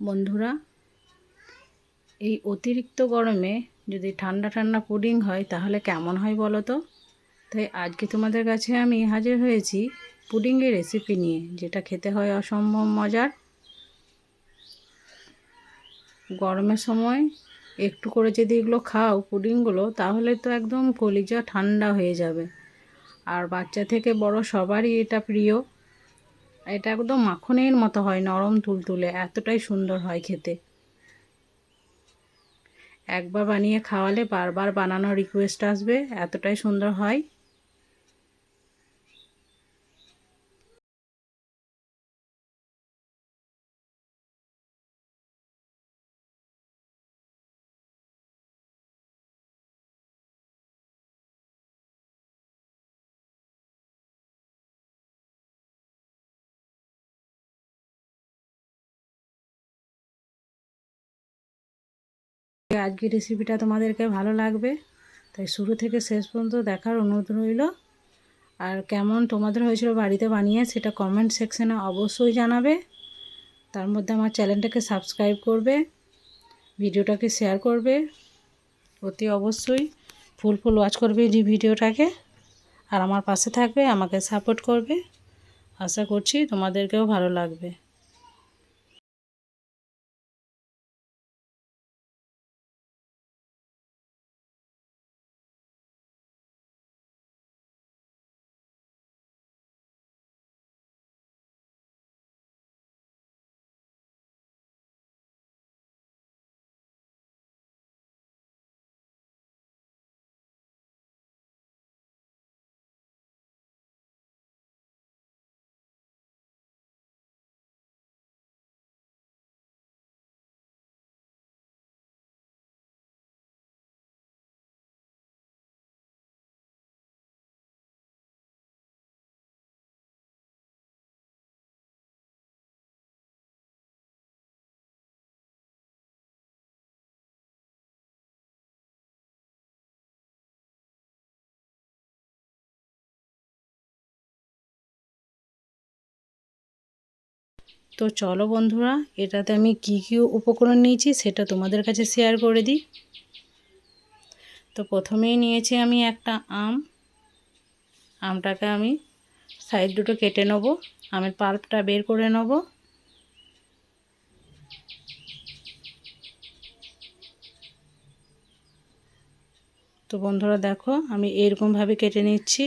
বন্ধুরা, এই অতিরিক্ত গরমে যদি ঠান্ডা ঠান্ডা পুডিং হয়, তাহলে কেমন হয় বলো তো? তাই আজকে তোমাদের কাছে আমি হাজির হয়েছি পুডিংয়ের রেসিপি নিয়ে, যেটা খেতে হয় অসম্ভব মজার। গরমের সময় একটু করে যদি এগুলো খাও, পুডিংগুলো, তাহলে তো একদম কলিজা ঠান্ডা হয়ে যাবে। আর বাচ্চা থেকে বড় সবারই এটা প্রিয়। এটা একদম মাখনের মতো হয়, নরম তুলতুলে, এতটাই সুন্দর হয় খেতে। একবার বানিয়ে খাওয়ালে বারবার বানানোর রিকোয়েস্ট আসবে, এতটাই সুন্দর হয়। আজকের রেসিপিটা তোমাদেরকে ভালো লাগবে। তাই শুরু থেকে শেষ পর্যন্ত দেখার অনুরোধ রইল। আর কেমন তোমাদের হয়েছিল বাড়িতে বানিয়ে সেটা কমেন্ট সেকশানে অবশ্যই জানাবে। তার মধ্যে আমার চ্যানেলটাকে সাবস্ক্রাইব করবে, ভিডিওটাকে শেয়ার করবে। অতি অবশ্যই ফুল ফুল ওয়াচ করবে এই ভিডিওটাকে। আর আমার পাশে থাকবে, আমাকে সাপোর্ট করবে। আশা করছি তোমাদেরকেও ভালো লাগবে। তো চলো বন্ধুরা, এটাতে আমি কি কী উপকরণ নিয়েছি সেটা তোমাদের কাছে শেয়ার করে দিই। তো প্রথমেই নিয়েছি আমি একটা আম। আমটাকে আমি সাইড দুটো কেটে নেব, আমের পাল্পটা বের করে নেব। তো বন্ধুরা দেখো, আমি এরকমভাবে কেটে নিচ্ছি।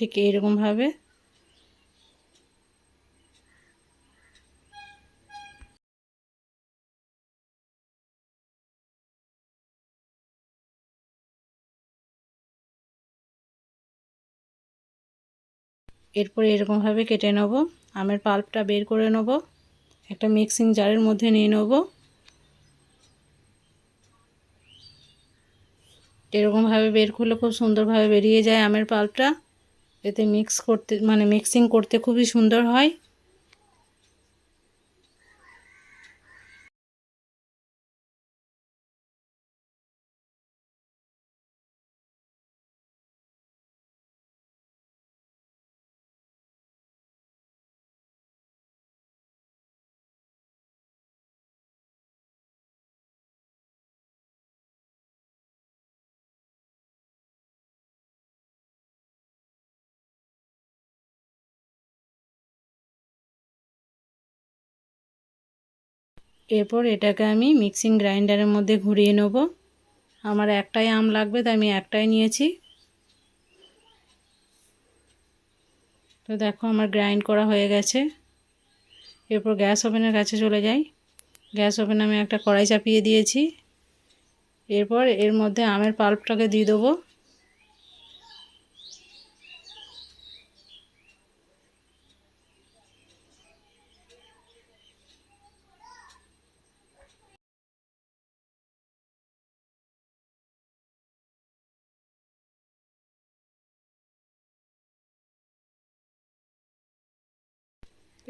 ঠিক এইরকমভাবে এরপরে এরকমভাবে কেটে নেব। আমের পাল্পটা বের করে নেব। একটা মিক্সিং জারের মধ্যে নিয়ে নেব। এরকমভাবে বের করলে খুব সুন্দরভাবে বেরিয়ে যায় আমের পাল্পটা। এতে মিক্স করতে মানে মিক্সিং করতে খুবই সুন্দর হয়। এরপর এটাকে আমি মিক্সিং গ্রাইন্ডারের মধ্যে ঘুরিয়ে নেব। আমার একটাই আম লাগবে, তাই আমি একটাই নিয়েছি। তো দেখো, আমার গ্রাইন্ড করা হয়ে গেছে। এরপর গ্যাস ওভেনের কাছে চলে যাই। গ্যাস ওভেনে আমি একটা কড়াই চাপিয়ে দিয়েছি। এরপর এর মধ্যে আমের পাল্পটাকে দিয়ে দেবো।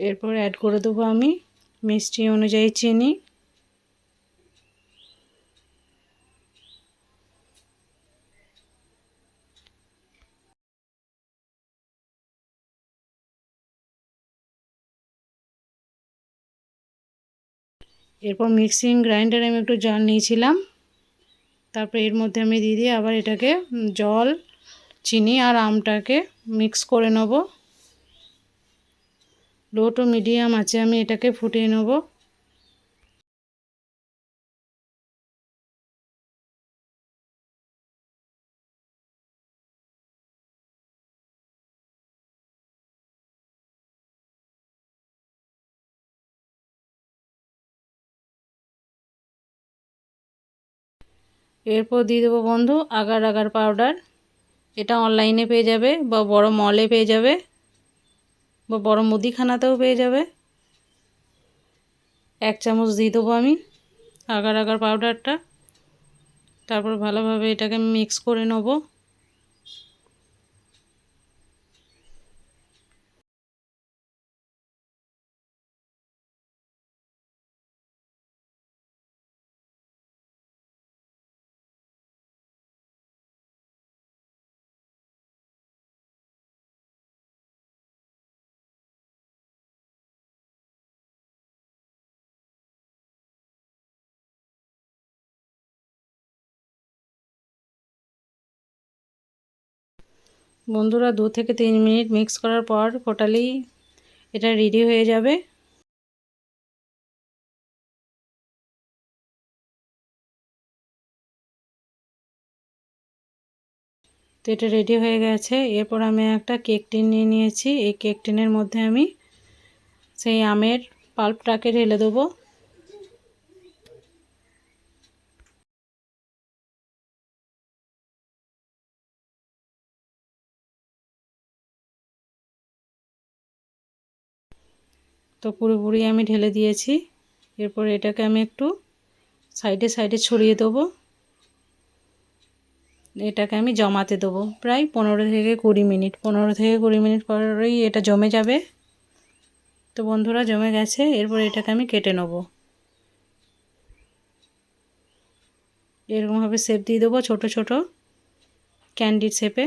এরপর অ্যাড করে দেবো আমি। মিষ্টি অনুযায়ী চিনি। এরপর মিক্সিং গ্রাইন্ডারে আমি একটু জল নিয়েছিলাম। তারপর এর মধ্যে আমি দিয়ে দিয়ে আবার এটাকে জল, চিনি আর আমটাকে মিক্স করে নেব। লো টু মিডিয়াম আছে, আমি এটাকে ফুটিয়ে নেব। এরপর দিয়ে দেবো বন্ধু আগার আগার পাউডার এটা অনলাইনে পেয়ে যাবে বা বড় মলে পেয়ে যাবে। বা বড় মুদিখানাতেও পেয়ে যাবে। এক চামচ দিয়ে দেবো আমি আগার আগার পাউডারটা তারপর ভালোভাবে এটাকে মিক্স করে নেব। বন্ধুরা দু থেকে তিন মিনিট মিক্স করার পর টোটালি এটা রেডি হয়ে যাবে। তো এটা রেডি হয়ে গেছে। এরপর আমি একটা কেক টিন নিয়ে নিয়েছি। এই কেক টিনের মধ্যে আমি সেই আমের পাল্পটাকে ঢেলে দেবো। তো পুরোপুরি আমি ঢেলে দিয়েছি। এরপর এটাকে আমি একটু সাইডে সাইডে ছড়িয়ে দেবো। এটাকে আমি জমাতে দেবো। প্রায় পনেরো থেকে কুড়ি মিনিট। পনেরো থেকে কুড়ি মিনিট পরেই এটা জমে যাবে। তো বন্ধুরা, জমে গেছে। এরপর এটাকে আমি কেটে নেব। এরকমভাবে শেপ দিয়ে দেবো ছোটো ছোটো ক্যান্ডির শেপে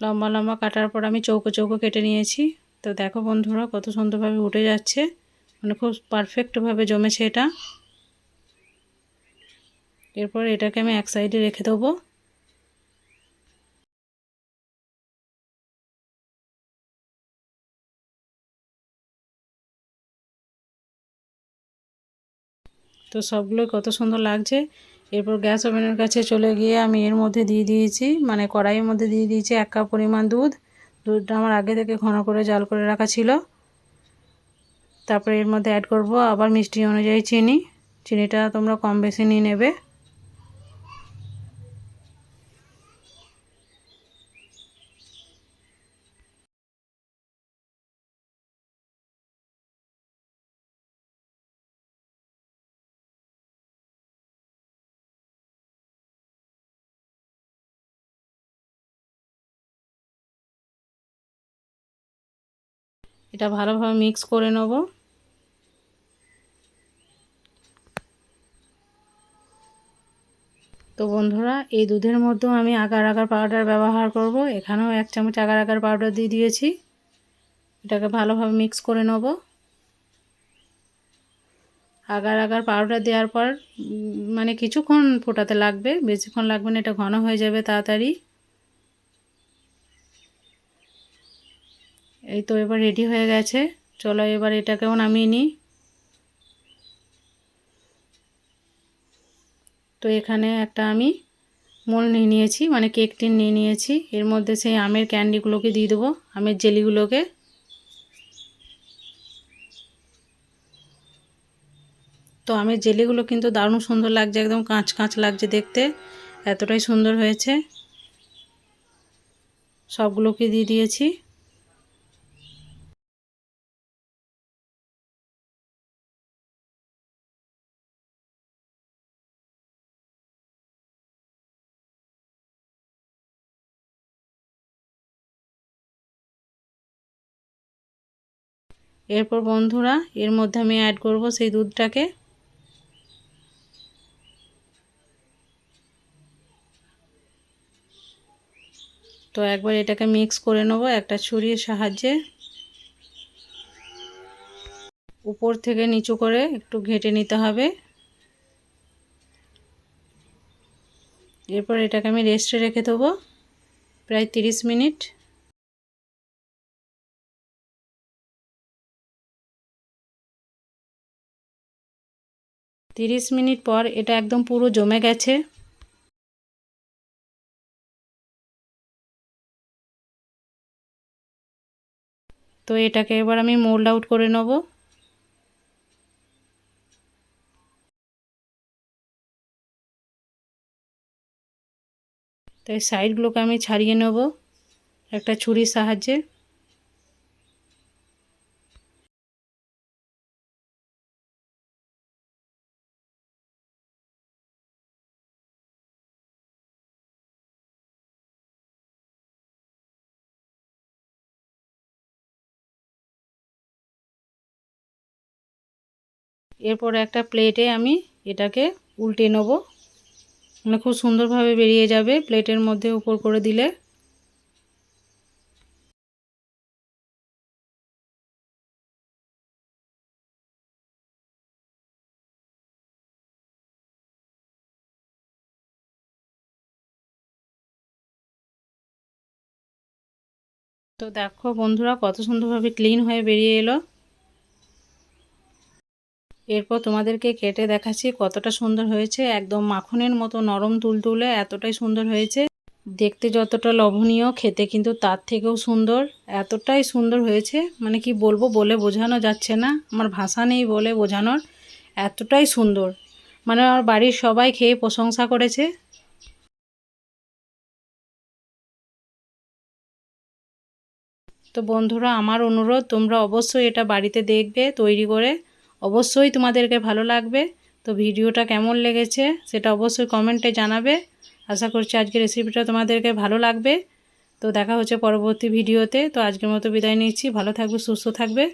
লম্বা লম্বা কাটার পর আমি চৌকো চৌকো কেটে নিয়েছি। তো দেখো বন্ধুরা, কত সুন্দরভাবে উঠে যাচ্ছে। মানে খুব পারফেক্টভাবে জমেছে এটা। এরপর এটাকে আমি এক সাইডে রেখে দেবো। তো সবগুলোই কত সুন্দর লাগছে। এরপর গ্যাস ওভেনের কাছে চলে গিয়ে আমি এর মধ্যে দিয়ে দিয়েছি মানে কড়াইয়ের মধ্যে দিয়ে দিয়েছি এক কাপ পরিমাণ দুধ। দুধটা আমার আগে থেকে ঘন করে জাল করে রাখা ছিল। তারপরে এর মধ্যে অ্যাড করব আবার মিষ্টি অনুযায়ী চিনি। চিনিটা তোমরা কম বেশি নিয়ে নেবে। এটা ভালোভাবে মিক্স করে নেব। তো বন্ধুরা, এই দুধের মধ্যেও আমি আগার আগার পাউডার ব্যবহার করব। এখানেও এক চামচ আগার আগার পাউডার দিয়ে দিয়েছি। এটাকে ভালোভাবে মিক্স করে নেব। আগার আগার পাউডার দেওয়ার পর মানে কিছুক্ষণ ফোটাতে লাগবে। বেশিক্ষণ লাগবে না, এটা ঘন হয়ে যাবে তাড়াতাড়ি। এই তো এবার রেডি হয়ে গেছে। চলো এবার এটাকেও নামিয়ে নিই। তো এখানে একটা আমি মোল নিয়ে নিয়েছি মানে কেক টিন নিয়ে নিয়েছি। এর মধ্যে সেই আমের ক্যান্ডিগুলোকে দিয়ে দেবো, আমের জেলিগুলোকে। তো আমের জেলিগুলো কিন্তু দারুণ সুন্দর লাগছে, একদম কাঁচ কাঁচ লাগছে দেখতে। এতটাই সুন্দর হয়েছে। সবগুলোকে দিয়ে দিয়েছি। এরপর বন্ধুরা, এর মধ্যে আমি অ্যাড করব সেই দুধটাকে। তো একবার এটাকে মিক্স করে নেব একটা ছুরির সাহায্যে। উপর থেকে নিচু করে একটু ঘেটে নিতে হবে। এরপর এটাকে আমি রেস্টে রেখে দেবো, প্রায় তিরিশ মিনিট। তিরিশ মিনিট পর এটা একদম পুরো জমে গেছে। তো এটাকে এবার আমি মোল্ড আউট করে নেব। তো সাইডগুলোকে আমি ছাড়িয়ে নেব একটা ছুরির সাহায্যে। এরপর একটা প্লেটে আমি এটাকে উল্টে নেব। মানে খুব সুন্দরভাবে বেরিয়ে যাবে প্লেটের মধ্যে উপর করে দিলে। তো দেখো বন্ধুরা কত সুন্দরভাবে ক্লিন হয়ে বেরিয়ে এলো। এরপর তোমাদেরকে কেটে দেখাচ্ছি কতটা সুন্দর হয়েছে। একদম মাখনের মতো নরম তুলতুলে এতটাই সুন্দর হয়েছে। দেখতে যতটা লবণীয় খেতে কিন্তু তার থেকেও সুন্দর। এতটাই সুন্দর হয়েছে মানে কি বলব বলে বোঝানো যাচ্ছে না। আমার ভাষা নেই বলে বোঝানোর। এতটাই সুন্দর। মানে আমার বাড়ির সবাই খেয়ে প্রশংসা করেছে। তো বন্ধুরা, আমার অনুরোধ, তোমরা অবশ্যই এটা বাড়িতে দেখবে, তৈরি করে। অবশ্যই তোমাদেরকে ভালো লাগবে। তো ভিডিওটা কেমন লেগেছে সেটা অবশ্যই কমেন্টে জানাবে। আশা করছি আজকের রেসিপিটা তোমাদেরকে ভালো লাগবে। তো দেখা হচ্ছে পরবর্তী ভিডিওতে। তো আজকের মতো বিদায় নিচ্ছি। ভালো থাকবে, সুস্থ থাকবে।